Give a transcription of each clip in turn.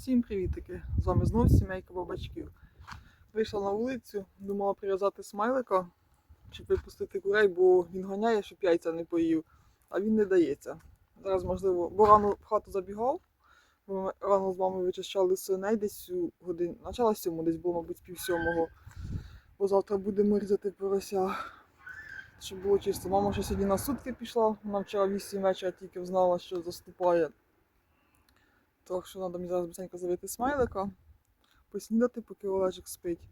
Всім привітики! З вами знов сімейка бабачків. Вийшла на вулицю, думала прив'язати смайлика, щоб випустити курей, бо він ганяє, щоб яйця не поїв, а він не дається. Зараз, можливо, бо рано в хату забігав, бо ми рано з мамою вичищали свиней десь у годин, начала сьому, десь було, мабуть, пів сьомого, бо завтра будемо різати порося. Щоб було чисто. Мама ще сьогодні на сутки пішла, вона вчора 8 вечора тільки знала, що заступає. Так що треба мені зараз быстренько завити смайлика, поснідати, поки Олежик спить,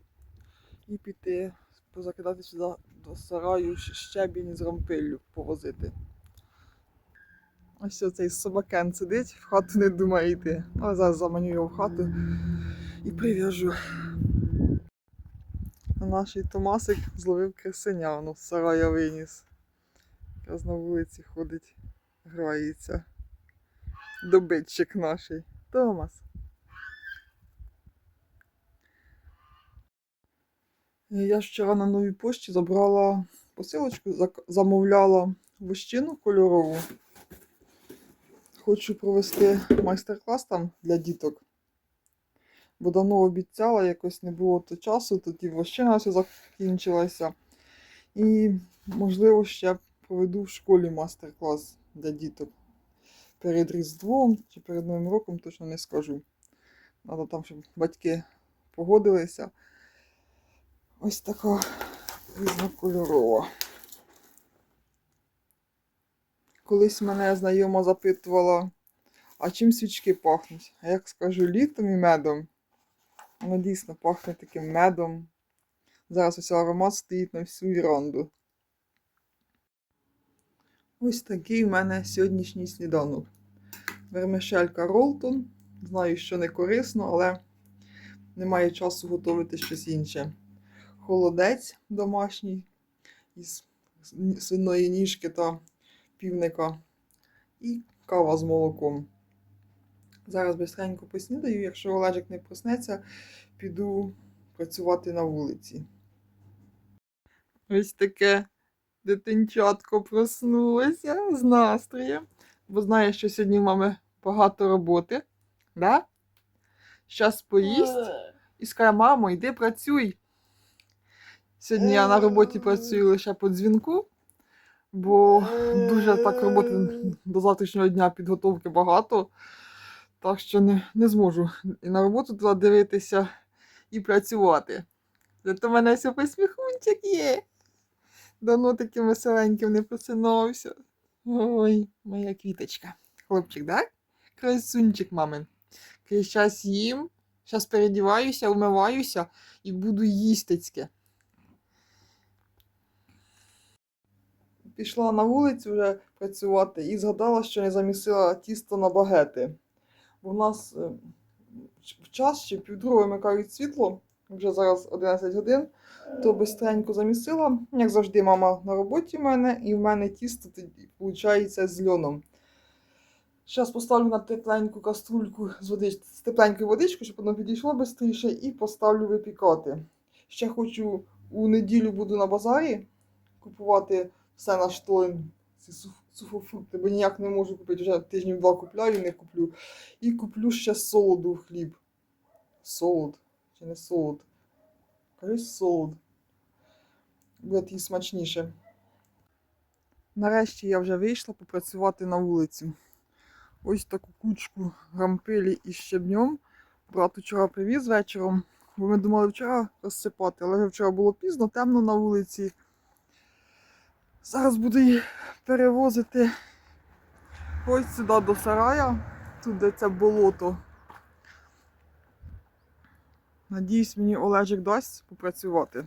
і піти позакидати сюди до сараю щебінь з рампиллю повозити. Ось цей собакен сидить, в хату не думає йти. Але зараз заманю його в хату і прив'яжу. А наш Томасик зловив красеня, воно з сарая виніс. Якраз на вулиці ходить, грається. Добитчик наш. Томас. Я вчора на новій пошті забрала посилочку, замовляла вощину кольорову. Хочу провести майстер-клас там для діток. Бо давно обіцяла, якось не було то часу, тоді вощина все закінчилася. І, можливо, ще проведу в школі майстер-клас для діток перед Різдвом чи перед Новим роком, точно не скажу. Треба там, щоб батьки погодилися. Ось така різнокольорова. Колись мене знайома запитувала, а чим свічки пахнуть? А як скажу літом і медом. Воно дійсно пахне таким медом. Зараз ось аромат стоїть на всю віранду. Ось такий в мене сьогоднішній сніданок. Вермишелька Ролтон. Знаю, що не корисно, але немає часу готувати щось інше. Холодець домашній із свиної ніжки та півника. І кава з молоком. Зараз бистренько поснідаю. Якщо Олежик не проснеться, піду працювати на вулиці. Ось таке дитинчатко проснулося з настроєм, бо знає, що сьогодні в мами багато роботи. Да? Щас поїсть і скаже, мамо, йди працюй. Сьогодні я на роботі працюю лише по дзвінку, бо дуже так роботи до завтрашнього дня підготовки багато. Так що не, не зможу і на роботу туди дивитися і працювати. Зато в мене все посміхунчик є. Давно таким веселеньким не просинався. Ой, моя квіточка. Хлопчик, да? Красунчик мамин. Зараз їм, зараз передіваюся, умиваюся і буду їстецьке. Пішла на вулицю вже працювати і згадала, що не замісила тісто на багети. Бо в нас е, в час ще півдруге вимикають світло, вже зараз 11 годин, то бистренько замісила. Як завжди, мама на роботі в мене, і в мене тісто виходить з льоном. Зараз поставлю на тепленьку каструльку з, водич... з тепленькою водичкою, щоб воно підійшло швидше, і поставлю випікати. Ще хочу у неділю буду на базарі купувати все на штолен, ці сухофрукти, бо ніяк не можу купити, вже тижнів два купляю, не куплю. І куплю ще солоду в хліб. Солод. Чи не солод? Кажись солод. Буде тоді смачніше. Нарешті я вже вийшла попрацювати на вулицю. Ось таку кучку грампилі із щебнем. Брат вчора привіз вечором, бо ми думали вчора розсипати, але вчора було пізно, темно на вулиці. Зараз буду її перевозити ось сюди до сарая, тут де це болото. Надіюсь, мені Олежик дасть попрацювати.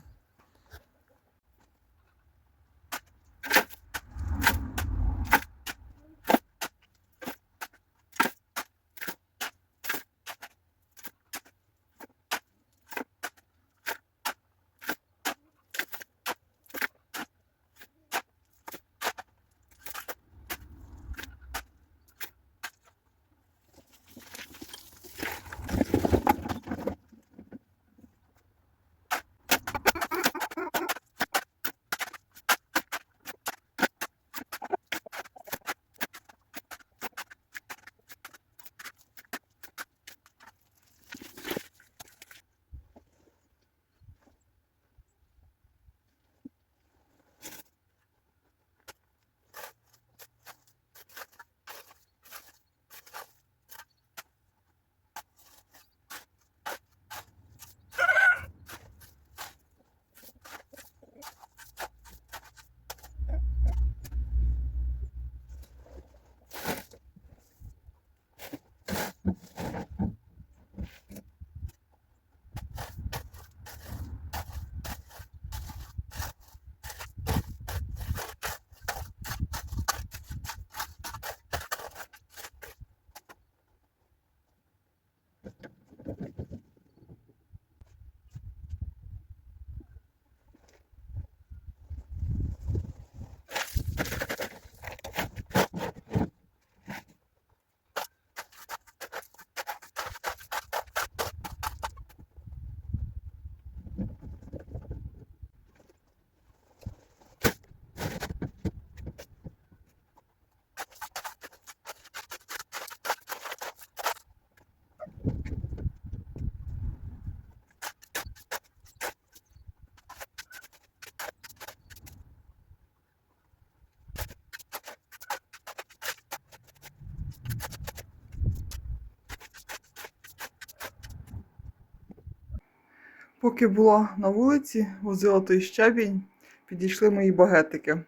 Поки була на вулиці, возила той щебінь, підійшли мої багетики.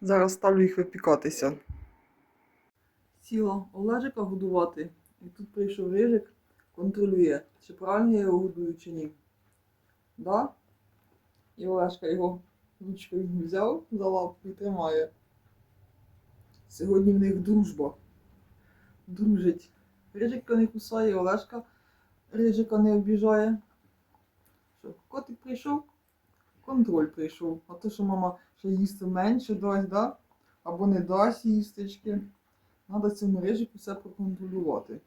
Зараз ставлю їх випікатися. Сіла Олежика годувати, і тут прийшов Рижик, контролює, чи правильно я його годую, чи ні. Да? І Олешка його ручкою взяв за лапку і тримає. Сьогодні в них дружба. Дружить. Рижика не кусає, Олешка Рижика не обіжає. Що, котик прийшов, контроль прийшов. А то, що мама ще їсти менше дасть, да? або не дасть їстечки. Треба цьому рижику все проконтролювати.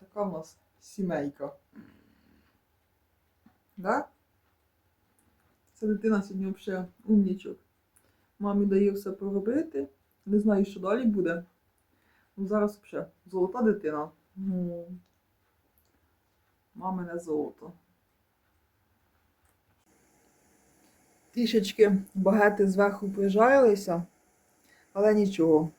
Така в нас сімейка. Да? Ця дитина сьогодні взагалі умнічок. Мамі дає все поробити. Не знаю, що далі буде. Ну, зараз взагалі золота дитина. Мамине золото. Трішечки багети зверху прижарилися, але нічого.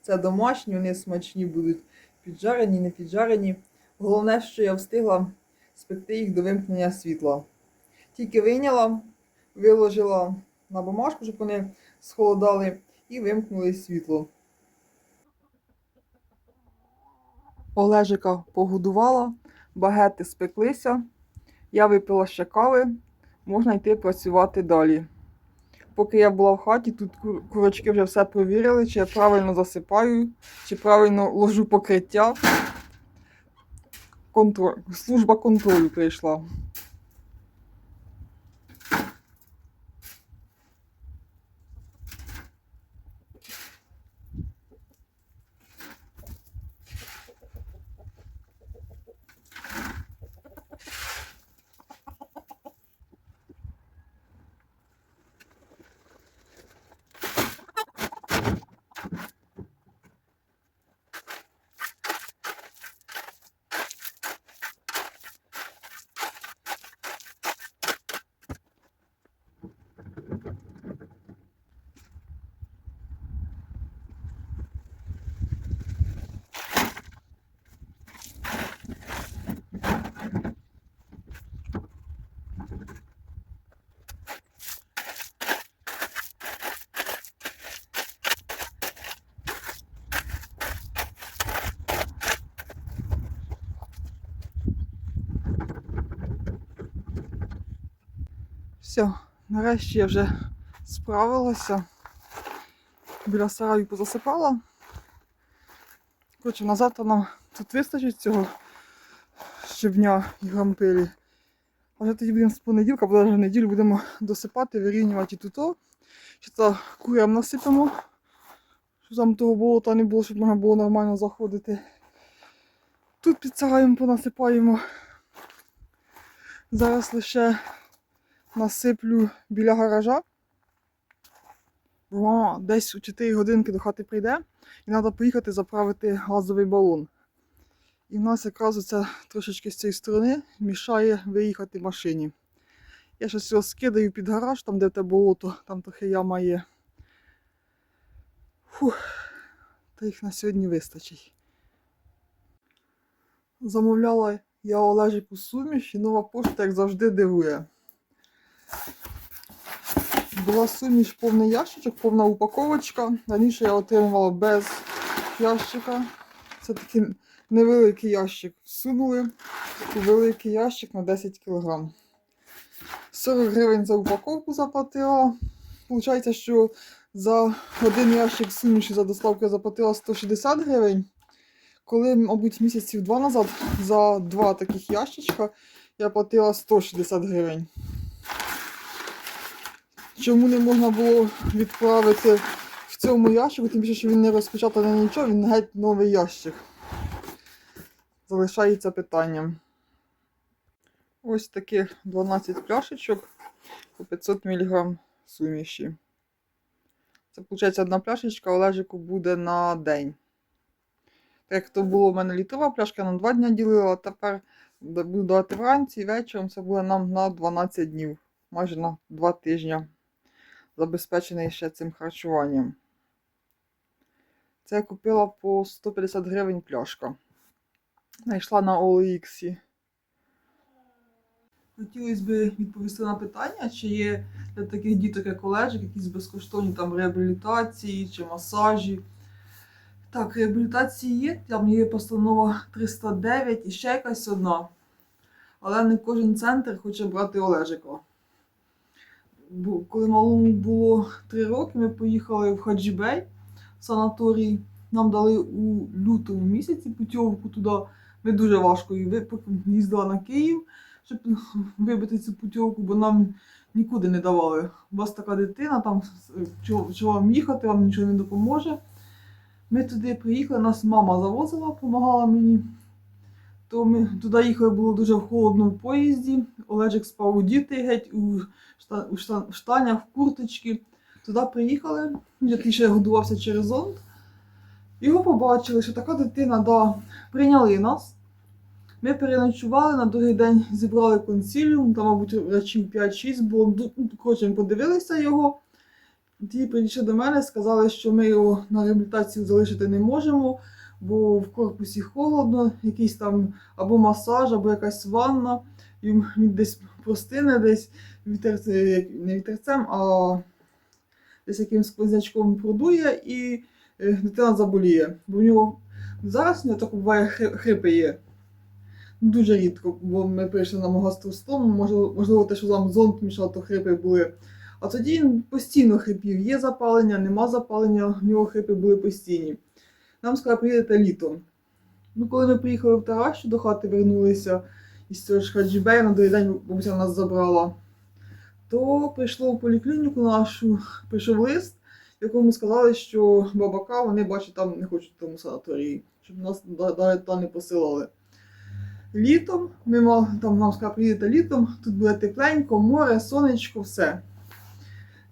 Це домашні, вони смачні будуть піджарені, не піджарені. Головне, що я встигла спекти їх до вимкнення світла. Тільки вийняла, виложила на бумажку, щоб вони схолодали, і вимкнули світло. Олежика погодувала, багети спеклися, я випила ще кави, можна йти працювати далі. Поки я була в хаті, тут курочки вже все провірили, чи я правильно засипаю, чи правильно ложу покриття. Контроль. Служба контролю прийшла. Все, нарешті я вже справилася. Біля сараю позасипала. Коротше, на завтра нам тут вистачить цього щебня і грампилі. А тоді будемо з понеділка, бо вже неділю будемо досипати, вирівнювати і туто. Ще це курям насипемо, щоб там того болота не було, щоб можна було нормально заходити. Тут під сараєм понасипаємо. Зараз лише насиплю біля гаража. Бо десь у 4 годинки до хати прийде і треба поїхати заправити газовий балон. І в нас якраз оце трошечки з цієї сторони мішає виїхати машині. Я щось його скидаю під гараж, там де те болото, там трохи яма є. Фух, та їх на сьогодні вистачить. Замовляла я Олежику суміш і нова пошта, як завжди, дивує. Була суміш повний ящичок, повна упаковочка. Раніше я отримувала без ящика. Це такий невеликий ящик. Всунули великий ящик на 10 кг. 40 гривень за упаковку заплатила. Получається, що за один ящик суміші за доставку я заплатила 160 гривень. коли, мабуть, місяців два назад за два таких ящичка я платила 160 гривень. Чому не можна було відправити в цьому ящику, тим більше, що він не розпечатаний нічого, він геть новий ящик. Залишається питанням. Ось таких 12 пляшечок по 500 мг суміші. Це, виходить, одна пляшечка Олежику буде на день. Так як то було в мене літрова пляшка, на 2 дні ділила, а тепер буду давати вранці і вечором це буде нам на 12 днів, майже на 2 тижні. Забезпечений ще цим харчуванням. Це я купила по 150 гривень пляшка. Знайшла на OLX. Хотілося б відповісти на питання, чи є для таких діток, як Олежик, якісь безкоштовні там реабілітації чи масажі. Так, реабілітації є, там є постанова 309 і ще якась одна. Але не кожен центр хоче брати Олежика. Коли малому було 3 роки, ми поїхали в Хаджібей санаторій. Нам дали у лютому місяці путівку туди. Ми дуже важко їздила на Київ, щоб вибити цю путівку, бо нам нікуди не давали. У вас така дитина, там чого вам їхати, вам нічого не допоможе. Ми туди приїхали, нас мама завозила, допомагала мені. То ми туди їхали, було дуже в холодному поїзді. Олежик спав у діти геть у, шта, у шта, в штанях, в курточці. Туди приїхали, який ще годувався через зонд. Його побачили, що така дитина, да, прийняли нас. Ми переночували, на другий день зібрали консиліум, там, мабуть, речів 5-6 було. Ну, Коротше, подивилися його. Ті прийшли до мене, сказали, що ми його на реабілітацію залишити не можемо, бо в корпусі холодно, якийсь там або масаж, або якась ванна. Він десь простине, десь вітерце, не вітерцем, а десь якимсь сквознячком продує і е, дитина заболіє. Бо в нього зараз у нього так буває хри- хрипи є. Дуже рідко, бо ми прийшли на магастростому, можливо, можливо, те, що вам зонт мішав, то хрипи були. А тоді він постійно хрипів. Є запалення, нема запалення, в нього хрипи були постійні. Нам сказали, приїдете літом. Ну, коли ми приїхали в Таращу до хати, вернулися із цього ж Хаджібея, на другий день бабуся нас забрала, то прийшло в поліклініку нашу, прийшов лист, в якому сказали, що бабака вони бачать там не хочуть в тому санаторії, щоб нас далі туди не посилали. Літом ми мали, там нам сказали, приїдете літом, тут буде тепленько, море, сонечко, все.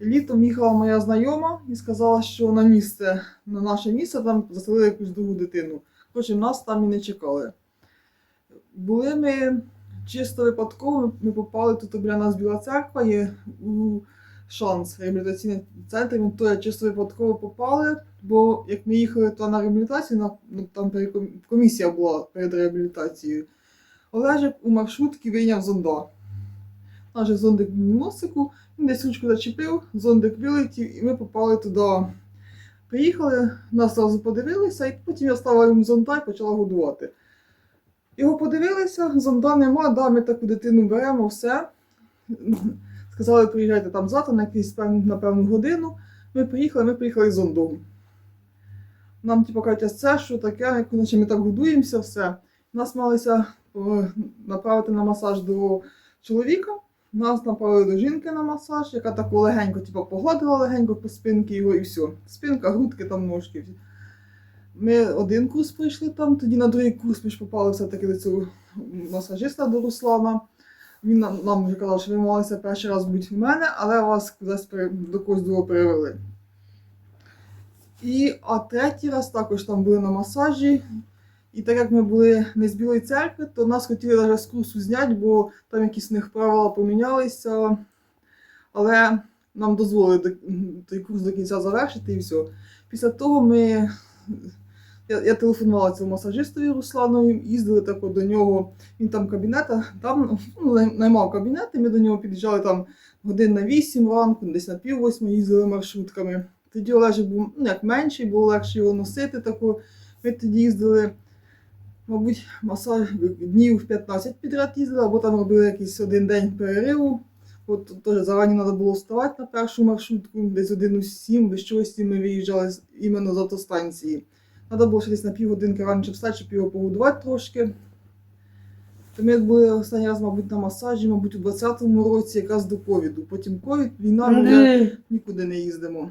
Літом їхала моя знайома і сказала, що на місце, на наше місце там заселили якусь другу дитину. Хоча нас там і не чекали. Були ми чисто випадково, ми попали тут біля нас Біла церква, є шанс реабілітаційний центр. Ми туди чисто випадково попали, бо як ми їхали то на реабілітацію, на, ну, там комісія була перед реабілітацією. Олежик у маршрутці вийняв зонда. Наш зондик в носику, десь ручку зачепив, зондик вилетів, і ми попали туди. Приїхали, нас одразу подивилися, і потім я стала йому зонда і почала годувати. Його подивилися, зонда нема, да, ми таку дитину беремо, все. Сказали, приїжджайте там завтра на якийсь на певну годину. Ми приїхали, ми приїхали з зондом. Нам, типу, кажуть, це що таке, наче ми так годуємося, все. Нас малися е, направити на масаж до чоловіка. Нас направили до жінки на масаж, яка таку легенько, типу, погладила легенько по спинці його і все. Спинка, грудки, там ножки. Ми один курс пройшли там, тоді на другий курс ми ж попали все-таки до цього масажиста до Руслана. Він нам, нам вже казав, що ви малися перший раз бути в мене, але вас кудись до когось другого перевели. І, а третій раз також там були на масажі. І так як ми були не з Білої церкви, то нас хотіли навіть з курсу зняти, бо там якісь них правила помінялися. Але нам дозволили той курс до кінця завершити і все. Після того ми. Я, я телефонувала цьому масажистові Руслану, їздили так до нього. Він там кабінет, там ну, наймав кабінет, і ми до нього під'їжджали там годин на 8 ранку, десь на пів восьми їздили маршрутками. Тоді Олежик був ну, як менший, було легше його носити. Таку. Ми тоді їздили, мабуть, масаж днів 15 підряд їздили, або там робили якийсь один день перериву. От теж зарані треба було вставати на першу маршрутку, десь один у сім, без чогось ми виїжджали іменно з автостанції. Треба було ще десь на півгодинки раніше встати, щоб його погодувати трошки. То ми були останній раз, мабуть, на масажі, мабуть, у 20-му році, якраз до ковіду. Потім ковід, війна, ми вже нікуди не їздимо.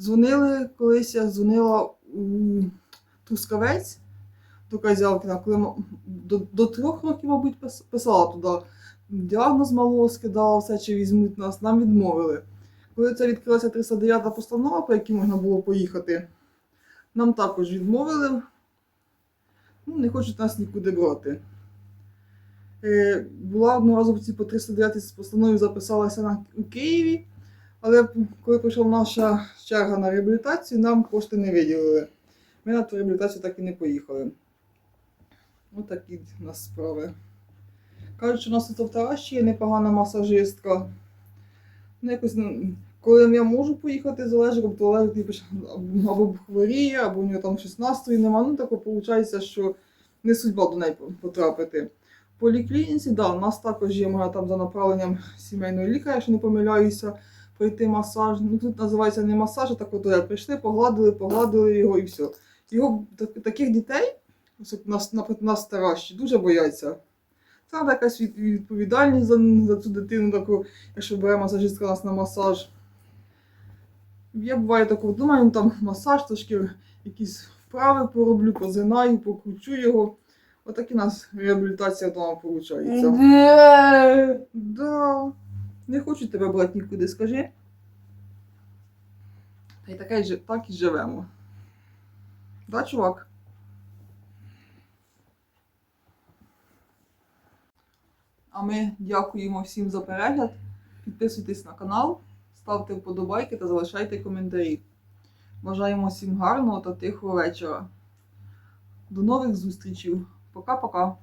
Дзвонили колись, я дзвонила у Трускавець до Казялкіна, коли до, до трьох років, мабуть, писала туди. Діагноз малого скидала, все, чи візьмуть нас, нам відмовили. Коли це відкрилася 309 постанова, по якій можна було поїхати, нам також відмовили. Ну, не хочуть нас нікуди брати. Е, була одного разу в по 309 постанові записалася на, у Києві, але коли прийшла наша черга на реабілітацію, нам кошти не виділили. Ми на ту реабілітацію так і не поїхали. Ось такі в нас справи. Кажуть, що у нас тут в Таращі є непогана масажистка. Ну, якось, ну, коли я можу поїхати з Олежиком, то Олежик або- хворіє, або у нього там щось настрою нема. Ну, так виходить, що не судьба до неї потрапити. В поліклініці, да, у нас також є можна там за направленням сімейного лікаря, якщо не помиляюся, пройти масаж. Ну, тут називається не масаж, а так от е, прийшли, погладили, погладили його і все. Його таких дітей, наприклад, старащі, дуже бояться. Це треба якась від- відповідальність за, за цю дитину, таку, якщо бере масажистка нас на масаж. Я буває таку, думаю, ну, там масаж, трошки якісь вправи пороблю, позинаю, покручу його. Отак і у нас реабілітація вдома виходить. Да. Не хочу тебе брати нікуди, скажи. Та й таке, так і живемо. Да, чувак? А ми дякуємо всім за перегляд. Підписуйтесь на канал, ставте вподобайки та залишайте коментарі. Бажаємо всім гарного та тихого вечора. До нових зустрічей. Пока-пока.